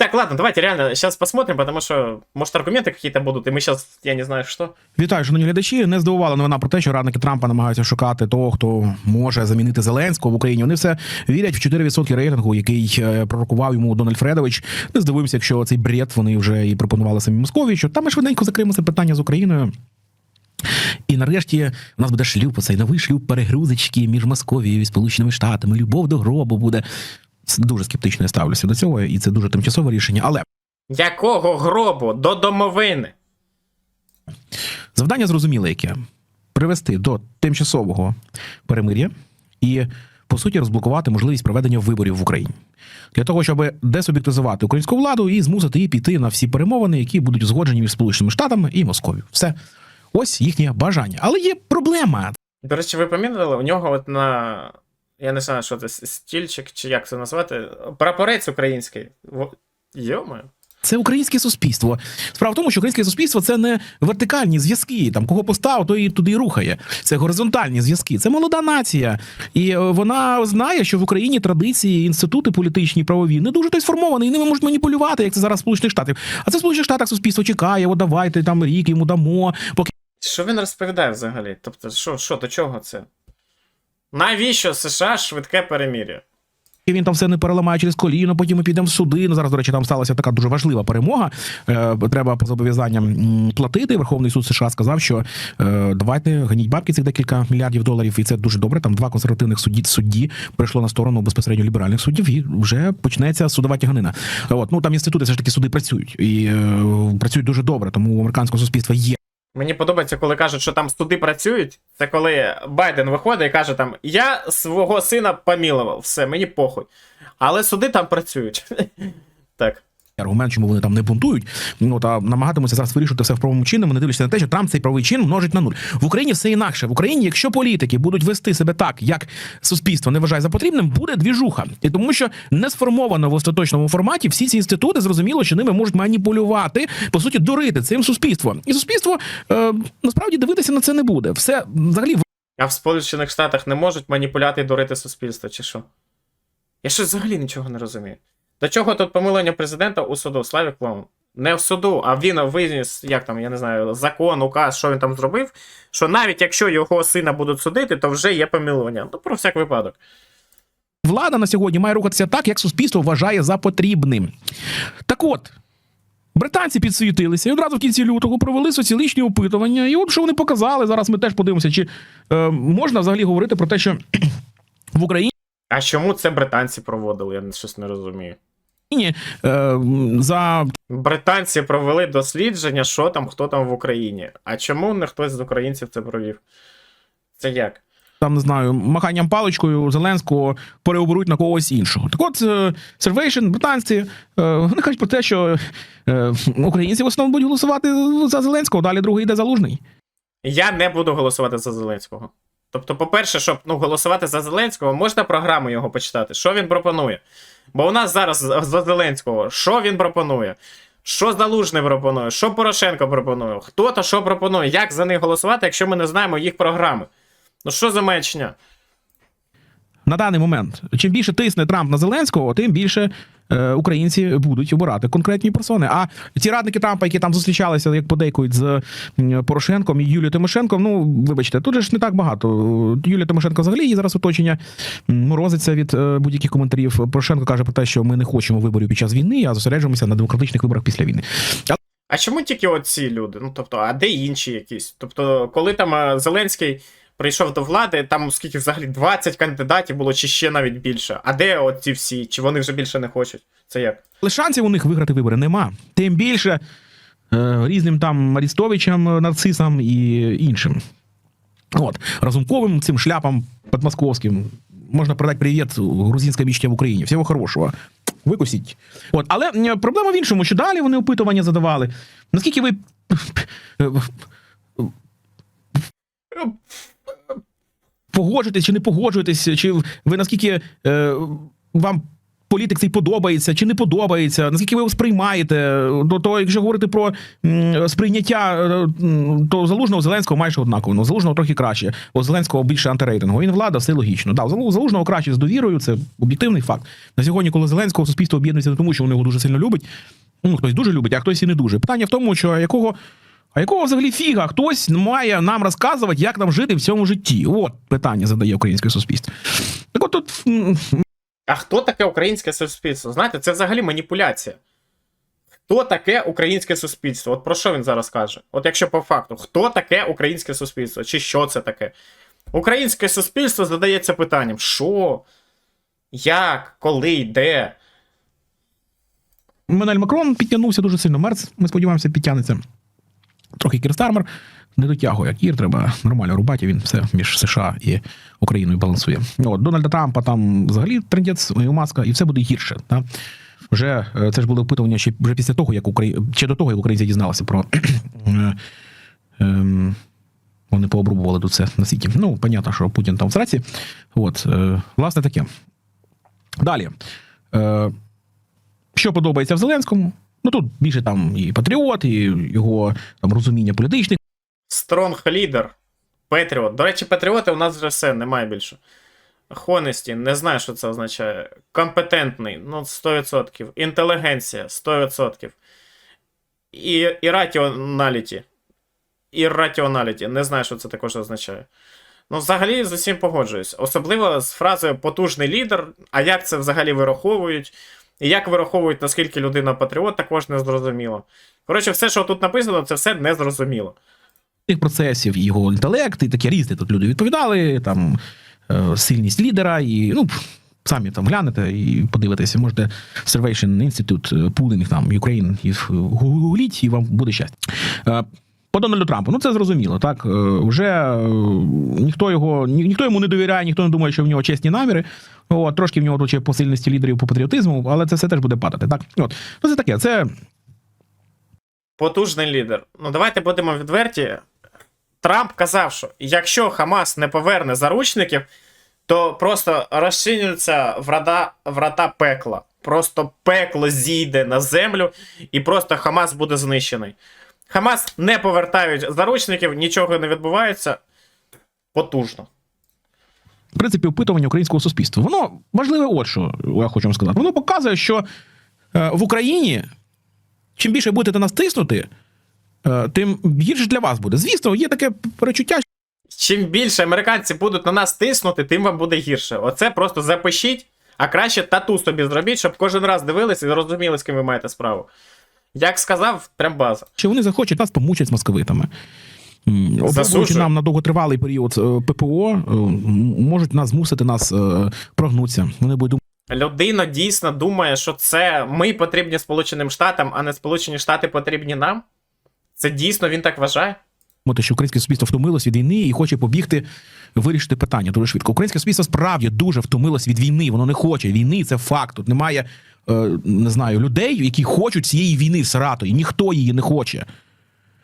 Так, ладно, давайте реально сейчас посмотрим, потому что, может, аргументы какие-то будут, и мы сейчас, я не знаю, что. Вітаю, шановні глядачі. Не здивувала новина про те, що радники Трампа намагаються шукати того, хто може замінити Зеленського в Україні. Вони все вірять в 4% рейтингу, який е, пророкував йому Дональд Фредович. Не здивуємося, якщо цей бред вони вже і пропонували самі Москові. Що там ми швиденько закриємо це питання з Україною. І нарешті у нас буде шлюб, оцей новий шлюб перегрузочки між Московією і Сполученими Штатами. Любов до гробу буде. Дуже скептично я ставлюся до цього, і це дуже тимчасове рішення. Але Якого гробу до домовини? Завдання зрозуміле, яке привести до тимчасового перемир'я і, по суті, розблокувати можливість проведення виборів в Україні для того, щоб десуб'єктизувати українську владу і змусити її піти на всі перемовини, які будуть узгоджені між Сполученими Штатами і Московією. Все ось їхнє бажання. Але є проблема. До речі, ви помітили, у нього от на. Я не знаю, що це стільчик, чи як це назвати. Прапорець український. Йома. Це українське суспільство. Справа в тому, що українське суспільство це не вертикальні зв'язки. Там кого постав, то і туди і рухає. Це горизонтальні зв'язки. Це молода нація, і е, вона знає, що в Україні традиції, інститути політичні, правові не дуже то й сформовані, і ними можуть маніпулювати, як це зараз в Сполучених Штатах. А це в Сполучених Штатах суспільство чекає, о, давайте там рік йому дамо, поки Що він розповідає взагалі? Тобто, що, що до чого це? Навіщо США швидке перемір'я? він там все не переламає через коліно, потім ми підемо в суди. Ну зараз, до речі, там сталася така дуже важлива перемога. Е, треба по зобов'язанням платити. Верховний суд США сказав, що е, давайте ганіть бабки цих декілька мільярдів доларів, і це дуже добре. Там два консервативних судді судді прийшло на сторону безпосередньо ліберальних суддів, і вже почнеться судова тяганина. От ну там інститути все ж таки суди працюють і е, працюють дуже добре. Тому у американського суспільства є Мені подобається, коли кажуть, що там суди працюють. Це коли Байден виходить і каже там: Я свого сина помілував, все, мені похуй. Але суди там працюють. Так. Аргумент, чому вони там не бунтують. Ну та намагатимуться зараз вирішити все в правому чинному, не дивлячись на те, що Трамп цей правий чин множить на нуль. В Україні все інакше. В Україні, якщо політики будуть вести себе так, як суспільство не вважає за потрібним, буде двіжуха. І тому, що не сформовано в остаточному форматі всі ці інститути зрозуміло, що ними можуть маніпулювати, по суті, дурити цим суспільство. І суспільство е, насправді дивитися на це не буде. Все взагалі А в Сполучених Штатах не можуть маніпуляти і дурити суспільство, чи що? Я щось взагалі нічого не розумію. До чого тут помилення президента у суду? Славік Клоун? Не в суду, а він виніс, як там, я не знаю, закон, указ, що він там зробив. Що навіть якщо його сина будуть судити, то вже є помилування. Ну, про всяк випадок. влада на сьогодні має рухатися так, як суспільство вважає за потрібним. Так от. Британці підсвітилися і одразу в кінці лютого провели соціологічні опитування. І от що вони показали. Зараз ми теж подивимося, чи е, можна взагалі говорити про те, що в Україні А чому це британці проводили? Я щось не розумію. Е, за Британці провели дослідження, що там, хто там в Україні. А чому не хтось з українців це провів? Це як? там не знаю маханням паличкою Зеленського переоберуть на когось іншого. Так от Сервейшн, британці е, вони кажуть про те, що е, українці в основному будуть голосувати за Зеленського. Далі другий йде залужний. Я не буду голосувати за Зеленського. Тобто, по-перше, щоб ну, голосувати за Зеленського, можна програму його почитати. Що він пропонує? Бо у нас зараз за Зеленського, що він пропонує? Що Залужний пропонує? Що Порошенко пропонує? Хто то що пропонує? Як за них голосувати, якщо ми не знаємо їх програми? Ну що за маячня? на даний момент. Чим більше тисне Трамп на Зеленського, тим більше українці будуть обирати конкретні персони. А ті радники Трампа, які там зустрічалися, як подейкують з Порошенком і Юлією Тимошенком, ну вибачте, тут же ж не так багато. Юлія Тимошенко взагалі її зараз оточення морозиться від е, будь-яких коментарів. Порошенко каже про те, що ми не хочемо виборів під час війни, а зосереджуємося на демократичних виборах після війни. А чому тільки оці люди? Ну тобто, а де інші якісь? Тобто, коли там е, Зеленський прийшов до влади, там скільки взагалі 20 кандидатів було, чи ще навіть більше. А де оці всі? Чи вони вже більше не хочуть? Це як? Але шансів у них виграти вибори нема. Тим більше е, різним там Арістовичам, нарцисам і іншим. От, разумковим цим шляпам подмосковським. Можна передати привіт грузинська вічня в Україні. Всього хорошого. Викусіть. От, але проблема в іншому, що далі вони опитування задавали. Наскільки ви. Погоджуєтесь чи не погоджуєтесь, чи ви наскільки е, вам політик цей подобається чи не подобається, наскільки ви його сприймаєте. То, то якщо говорити про м, сприйняття, е, то залужного Зеленського майже однаково. Ну, залужного трохи краще, у Зеленського більше антирейтингу. Він влада, все логічно. Да, Залу- залужного краще з довірою, це об'єктивний факт. На сьогодні, коли Зеленського суспільство об'єднується не тому, що вони його дуже сильно любить. Ну, хтось дуже любить, а хтось і не дуже. Питання в тому, що якого. А якого взагалі фіга хтось має нам розказувати, як нам жити в цьому житті? От питання задає українське суспільство. Так от тут А хто таке українське суспільство? Знаєте, це взагалі маніпуляція. Хто таке українське суспільство? От про що він зараз каже? От якщо по факту, хто таке українське суспільство? Чи що це таке? Українське суспільство задається питанням: що? Як, коли, де? Менель Макрон підтягнувся дуже сильно. Мерц, ми сподіваємося, підтягнеться. Трохи Кір Стармер не дотягує. Кір треба нормально рубати, він все між США і Україною балансує. От, Дональда Трампа там взагалі трендець, і Маска, і все буде гірше. Та? Вже е, це ж були опитування ще вже після того, як Украї... ще до того, як українці дізналися про. е, ем, Вони пообрубували тут все на світі. Ну, понятно, що Путін там в сраці. От, е, власне, таке. Далі. Що подобається в Зеленському? Ну тут більше там і патріот, і його там розуміння політичних Стронг лідер. Петріот. До речі, патріоти у нас вже все, немає більше. Хонесті, не знаю, що це означає. Компетентний, ну, 100%. Інтелігенція, 100%. І ірраціоналіті. Ірраціоналіті. Не знаю, що це також означає. Ну, взагалі з усім погоджуюсь. Особливо з фразою потужний лідер. А як це взагалі вираховують? І як вираховують, наскільки людина патріот, також не зрозуміло. Коротше, все, що тут написано, це все незрозуміло. Тих процесів, його інтелект, і таке різне. Тут люди відповідали, там е, сильність лідера, і ну. Самі там глянете і подивитеся, можете Servation Institute, е, пулінг там Ukraine, і гугліть, і вам буде щастя. По Дональду Трампу, ну це зрозуміло, так. Е, Вже е, ніхто його ні, ніхто йому не довіряє, ніхто не думає, що в нього чесні наміри. От, трошки в нього тут ще по сильності лідерів по патріотизму, але це все теж буде падати. Так, от ну це таке. Це Потужний лідер. Ну, давайте будемо відверті. Трамп казав, що якщо Хамас не поверне заручників, то просто розчиняться врата, врата пекла. Просто пекло зійде на землю, і просто Хамас буде знищений. Хамас не повертають заручників, нічого не відбувається. Потужно. в принципі опитування українського суспільства. Воно важливе, от що я хочу вам сказати. Воно показує, що е, в Україні чим більше будете нас тиснути, е, тим гірше для вас буде. Звісно, є таке перечуття, Чим більше американці будуть на нас тиснути, тим вам буде гірше. Оце просто запишіть, а краще тату собі зробіть, щоб кожен раз дивилися і розуміли, з ким ви маєте справу. Як сказав, прям база. що вони захочуть нас помучать з московитами. М, нам на довготривалий період е, ППО е, можуть нас змусити нас е, прогнутися. Вони будуть Людина дійсно думає, що це ми потрібні Сполученим Штатам, а не Сполучені Штати потрібні нам. Це дійсно він так вважає? думати, що українське суспільство втомилось від війни і хоче побігти вирішити питання дуже швидко. Українське суспільство справді дуже втомилось від війни. Воно не хоче війни. Це факт. Тут немає не знаю людей, які хочуть цієї війни в Саратові. Ніхто її не хоче.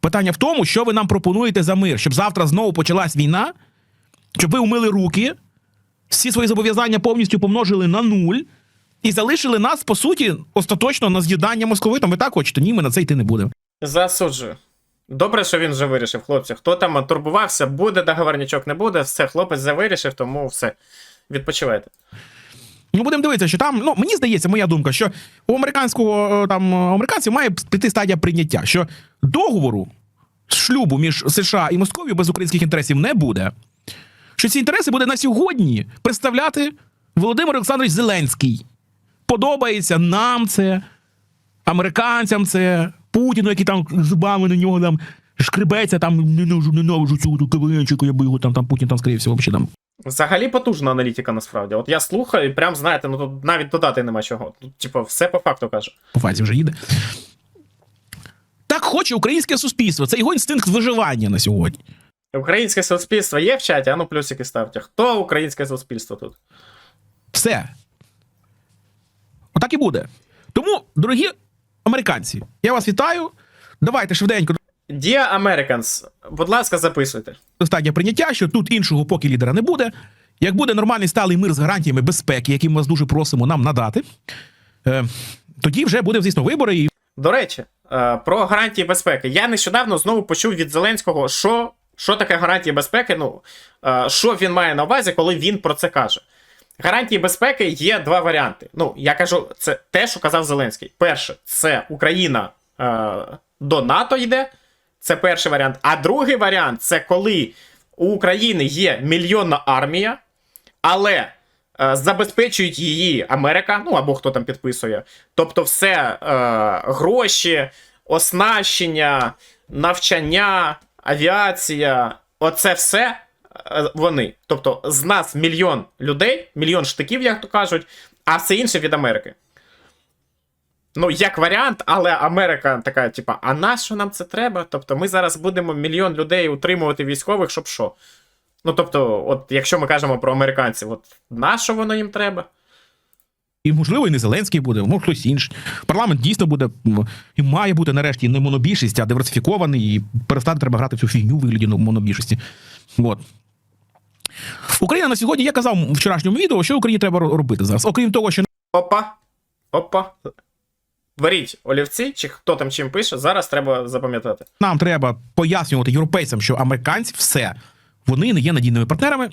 Питання в тому, що ви нам пропонуєте за мир, щоб завтра знову почалась війна, щоб ви умили руки, всі свої зобов'язання повністю помножили на нуль і залишили нас, по суті, остаточно на з'їдання московитам. Ви так хочете? Ні, ми на це йти не будемо. Засуджую. Добре, що він вже вирішив, хлопці. Хто там турбувався, буде договорнячок, не буде, все, хлопець вже вирішив, тому все. Відпочивайте. Ну, будемо дивитися, що там, ну мені здається, моя думка, що у американського е, там е, американців має піти стадія прийняття, що договору шлюбу між США і Московією без українських інтересів не буде. Що ці інтереси буде на сьогодні представляти Володимир Олександрович Зеленський. Подобається нам це, американцям це, Путіну, який там зубами на нього там шкребеться, там ненавижу, цього КВНчика, я би його там, там Путін там, скоріше всього, взагалі там Взагалі потужна аналітика, насправді. От я слухаю, і прям знаєте, ну тут навіть додати нема чого. Тут, типу, все по факту каже. по фазі вже їде. Так хоче українське суспільство. Це його інстинкт виживання на сьогодні. Українське суспільство є в чаті, а ну плюсики ставте. Хто українське суспільство тут? Все. Отак і буде. Тому, дорогі американці, я вас вітаю. Давайте швиденько Dear Americans, будь ласка, записуйте. стадія прийняття, що тут іншого поки лідера не буде. Як буде нормальний сталий мир з гарантіями безпеки, які ми вас дуже просимо нам надати, е, тоді вже буде, звісно, вибори, і До речі, е, про гарантії безпеки. Я нещодавно знову почув від Зеленського, що, що таке гарантії безпеки. Ну, е, що він має на увазі, коли він про це каже. Гарантії безпеки є два варіанти. Ну, я кажу, це те, що казав Зеленський. Перше, це Україна е, до НАТО йде. Це перший варіант. А другий варіант це коли у України є мільйонна армія, але е, забезпечують її Америка, ну або хто там підписує. Тобто, все е, гроші, оснащення, навчання, авіація, оце все е, вони. Тобто, з нас мільйон людей, мільйон штиків, як то кажуть, а все інше від Америки. Ну, як варіант, але Америка така, типа, а на що нам це треба? Тобто, ми зараз будемо мільйон людей утримувати військових, щоб що? Ну, тобто, от якщо ми кажемо про американців, от на що воно їм треба? І, можливо, і не Зеленський буде, може хтось інший. Парламент дійсно буде і має бути нарешті не монобільшість, а диверсифікований, і перестати треба грати в цю фігню вигляді ну, монобільшості. От. Україна на сьогодні, я казав у вчорашньому відео, що Україні треба робити зараз. Окрім того, що Опа. Опа. Беріть олівці, чи хто там чим пише, зараз треба запам'ятати. нам треба пояснювати європейцям, що американці все, вони не є надійними партнерами.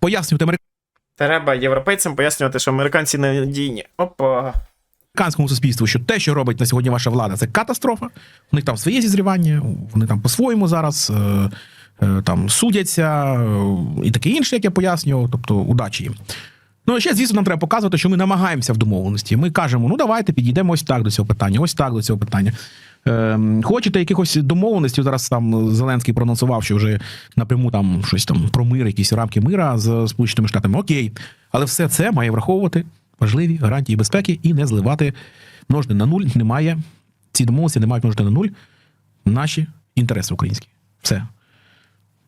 Пояснювати Треба європейцям пояснювати, що американці не надійні. Опа. американському суспільству, що те, що робить на сьогодні ваша влада, це катастрофа. У них там своє зізрівання, вони там по-своєму зараз е, е, там судяться е, і таке інше, як я пояснював. Тобто, удачі їм. Ну, ще, звісно, нам треба показувати, що ми намагаємося в домовленості. Ми кажемо, ну давайте підійдемо ось так до цього питання, ось так до цього питання. Ем, хочете якихось домовленостей? Зараз там Зеленський проанонсував, що вже напряму там щось там про мир, якісь рамки мира з Сполученими Штатами. Окей, але все це має враховувати важливі гарантії безпеки і не зливати множити на нуль. Немає ці домовленості не мають множити на нуль наші інтереси українські. Все.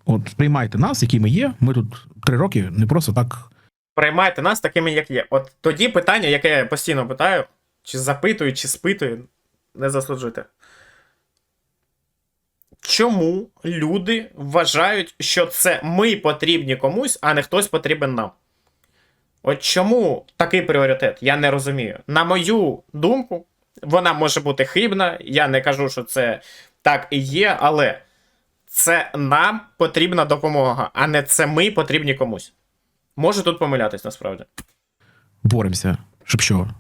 От приймайте нас, які ми є. Ми тут три роки не просто так Приймайте нас такими, як є. От тоді питання, яке я постійно питаю, чи запитую, чи спитую, не засуджуйте. Чому люди вважають, що це ми потрібні комусь, а не хтось потрібен нам? От чому такий пріоритет? Я не розумію. На мою думку, вона може бути хибна. Я не кажу, що це так і є, але це нам потрібна допомога, а не це ми потрібні комусь. Можу тут помилятись насправді. боремося, щоб що?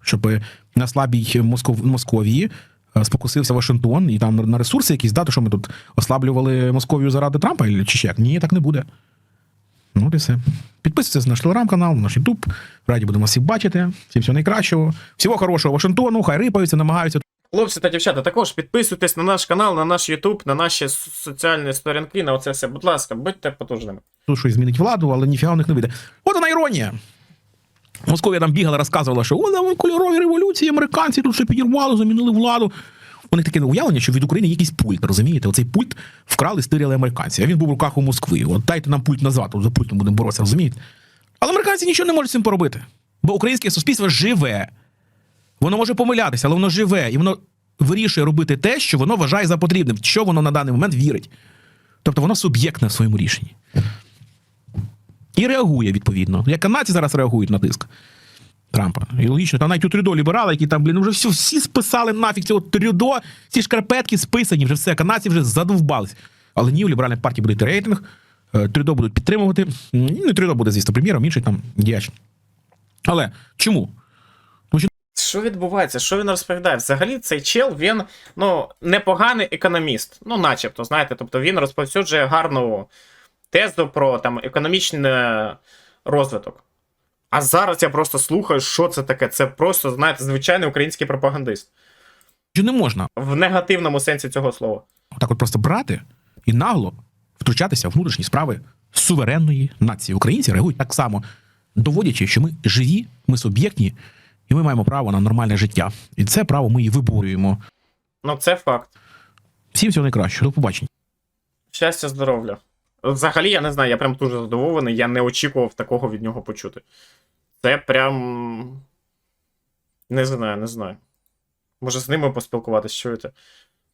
Щоб на слабій Москов... Московії е, спокусився Вашингтон і там на ресурси якісь дати, що ми тут ослаблювали Московію заради Трампа чи ще як? Ні, так не буде. Ну, і все. Підписуйтесь на наш телеграм-канал, на наш Ютуб. Раді будемо всіх бачити. Всім всього найкращого. Всього хорошого Вашингтону, хай рипаються, намагаються Хлопці та дівчата, також підписуйтесь на наш канал, на наш YouTube, на наші соціальні сторінки, на оце все. Будь ласка, будьте потужними. щось змінить владу, але ніфіга у них не вийде. От вона іронія. Московія там бігала, розказувала, що о, кольорові революції, американці тут все підірвали, замінили владу. У них таке уявлення, що від України якийсь пульт, розумієте? Оцей пульт вкрали, стирили американці, а він був в руках у Москви. От дайте нам пульт назад, за пультом будемо боротися, розумієте? Але американці нічого не можуть з цим поробити. Бо українське суспільство живе. Воно може помилятися, але воно живе, і воно вирішує робити те, що воно вважає за потрібним, що воно на даний момент вірить. Тобто воно суб'єктне в своєму рішенні. І реагує відповідно. Як канадці зараз реагують на тиск Трампа. І логічно, там навіть у Трюдо ліберали, які там, блін, вже всі, всі списали нафіг цього Трюдо, ці шкарпетки списані, вже все, канадці вже задовбались. Але ні, у ліберальній партії буде йти рейтинг, е, Трюдо будуть підтримувати. Не Трюдо буде, звісно, прем'єром, інший там діяч. Але чому? Що відбувається? Що він розповідає? Взагалі, цей чел, він ну, непоганий економіст. Ну, начебто, знаєте, тобто він розповсюджує гарну тезу про там економічний розвиток. А зараз я просто слухаю, що це таке. Це просто, знаєте, звичайний український пропагандист. Що не можна В негативному сенсі цього слова. так от просто брати і нагло втручатися в внутрішні справи суверенної нації. Українці реагують так само, доводячи, що ми живі, ми суб'єктні, і ми маємо право на нормальне життя. І це право ми і виборюємо. Ну, це факт. Всім всього найкращого. До побачення. Щастя, здоров'я. Взагалі, я не знаю, я прям дуже задоволений, я не очікував такого від нього почути. Це прям. Не знаю, не знаю. Може, з ними поспілкуватися, чуєте?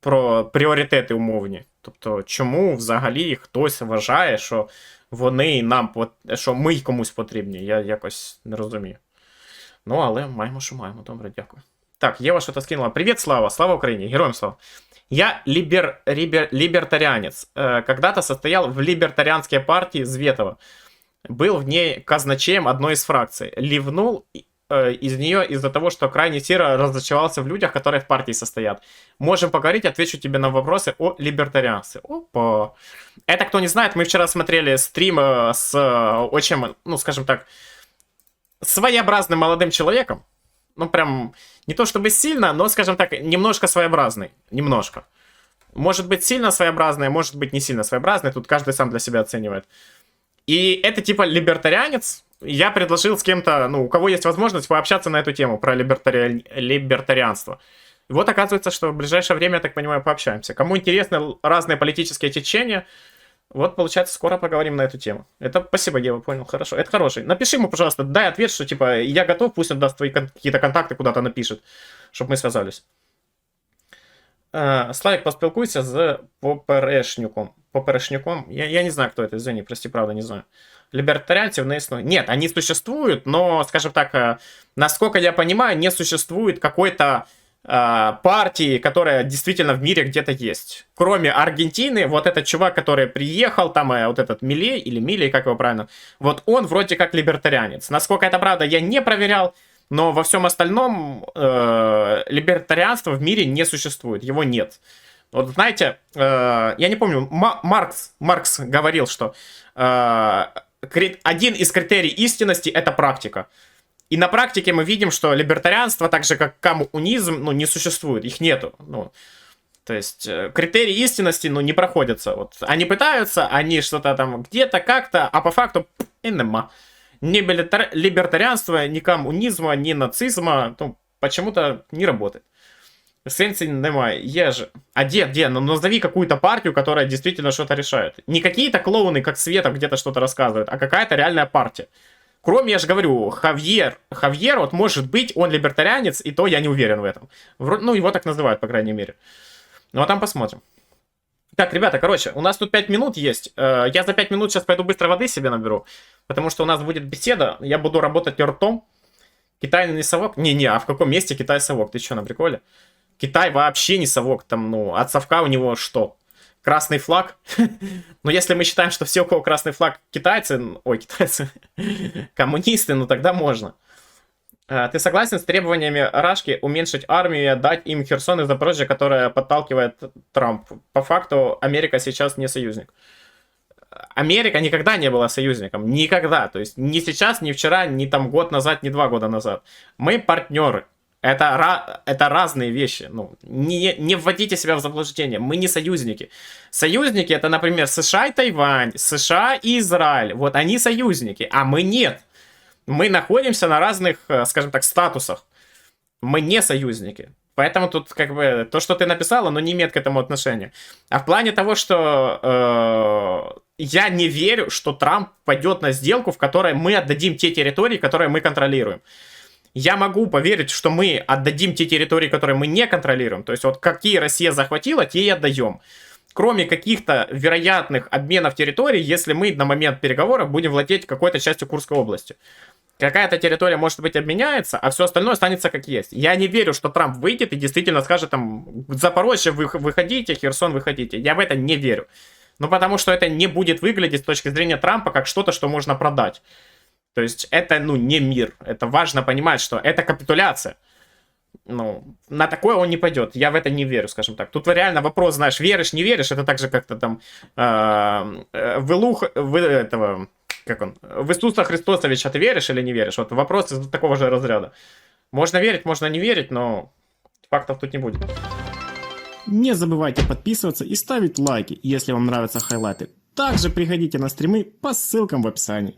Про пріоритети умовні. Тобто, чому взагалі хтось вважає, що вони нам, що ми комусь потрібні. Я якось не розумію. Ну, але маємо, що маємо. Добре, дякую. Так, Єва що-то скинула. Привіт, Слава! Слава Україні! Героям слава! Я либер, либер, либертарианец. Э, Когда-то состоял в либертарианской партии Зветова. Был в ней казначеем одной из фракций. Ливнул э, из нее из-за того, что крайне сильно разочаровался в людях, которые в партии состоят. Можем поговорить, отвечу тебе на вопросы о либертарианстве. Опа. Это, кто не знает, мы вчера смотрели стрим э, с э, очень, ну, скажем так, своеобразным молодым человеком. Ну, прям, не то чтобы сильно, но, скажем так, немножко своеобразный. Немножко. Может быть сильно своеобразный, может быть не сильно своеобразный. Тут каждый сам для себя оценивает. И это типа либертарианец. Я предложил с кем-то, ну, у кого есть возможность, пообщаться на эту тему про либертари... либертарианство. И вот оказывается, что в ближайшее время, я так понимаю, пообщаемся. Кому интересны разные политические течения, вот, получается, скоро поговорим на эту тему. Это спасибо, Ева, понял, хорошо. Это хороший. Напиши ему, пожалуйста, дай ответ, что, типа, я готов, пусть он даст твои кон- какие-то контакты, куда-то напишет, чтобы мы связались. Е, Славик, поспілкуйся з Поперешнюком. Поперешнюком? Я, я не знаю, кто это, извини, прости, правда, не знаю. Либертарианцев не существует. Нет, они существуют, но, скажем так, э, насколько я понимаю, не существует какой-то партии, которая действительно в мире где-то есть. Кроме Аргентины, вот этот чувак, который приехал, там э, вот этот Милей, или Милей, как его правильно, вот он вроде как либертарианец. Насколько это правда, я не проверял, но во всем остальном э, либертарианства в мире не существует, его нет. Вот знаете, э, я не помню, Ма- Маркс, Маркс говорил, что э, один из критерий истинности это практика. И на практике мы видим, что либертарианство, так же как коммунизм, ну, не существует, их нету. Ну, то есть э, критерии истинности, ну, не проходятся. Вот они пытаются, они что-то там где-то как-то, а по факту пф, и нема. Ни билитар- либертарианства, ни коммунизма, ни нацизма, ну, почему-то не работает. Сенсі немає. Є же. А где, где? Ну, назови какую-то партию, которая действительно что-то решает. Не какие-то клоуны, как Света, где-то что-то рассказывают, а какая-то реальная партия. Кроме, я же говорю, Хавьер. Хавьер, вот может быть, он либертарианец, и то я не уверен в этом. Вро- Ну, его так называют, по крайней мере. Ну, а там посмотрим. Так, ребята, короче, у нас тут 5 минут есть. Э, Я за 5 минут сейчас пойду быстро воды себе наберу, потому что у нас будет беседа. Я буду работать ртом. Китай не совок? Не-не, а в каком месте Китай совок? Ты что, на приколе? Китай вообще не совок, там, ну, от совка у него что? Красный флаг? Но если мы считаем, что все, у кого красный флаг, китайцы, ой, китайцы, коммунисты, ну тогда можно. А, Ты согласен с требованиями Рашки уменьшить армию и отдать им Херсон и Запорожье, которое подталкивает Трамп? По факту Америка сейчас не союзник. Америка никогда не была союзником. Никогда. То есть ни сейчас, ни вчера, ни там год назад, ни два года назад. Мы партнеры. Это, это разные вещи. Ну, не, не вводите себя в заблуждение. Мы не союзники. Союзники это, например, США и Тайвань, США и Израиль. Вот они союзники, а мы нет. Мы находимся на разных, э, скажем так, статусах. Мы не союзники. Поэтому тут как бы то, что ты написал, оно не имеет к этому отношения. А в плане того, что э, я не верю, что Трамп пойдет на сделку, в которой мы отдадим те территории, которые мы контролируем. Я могу поверить, что мы отдадим те территории, которые мы не контролируем. То есть вот какие Россия захватила, те и отдаем. Кроме каких-то вероятных обменов территорий, если мы на момент переговоров будем владеть какой-то частью Курской области. Какая-то территория, может быть, обменяется, а все остальное останется как есть. Я не верю, что Трамп выйдет и действительно скажет там, Запорожье вы выходите, Херсон выходите. Я в это не верю. Ну, потому что это не будет выглядеть с точки зрения Трампа как что-то, что можно продать. То есть это, ну, не мир. Это важно понимать, что это капитуляция. Ну, на такое он не пойдет. Я в это не верю, скажем так. Тут реально вопрос, знаешь, веришь, не веришь, это так же как-то там э, э, в Илух, в этого, как он, в Иисуса Христосовича ты веришь или не веришь? Вот вопрос из такого же разряда. Можно верить, можно не верить, но фактов тут не будет. Не забывайте подписываться и ставить лайки, если вам нравятся хайлайты. Также приходите на стримы по ссылкам в описании.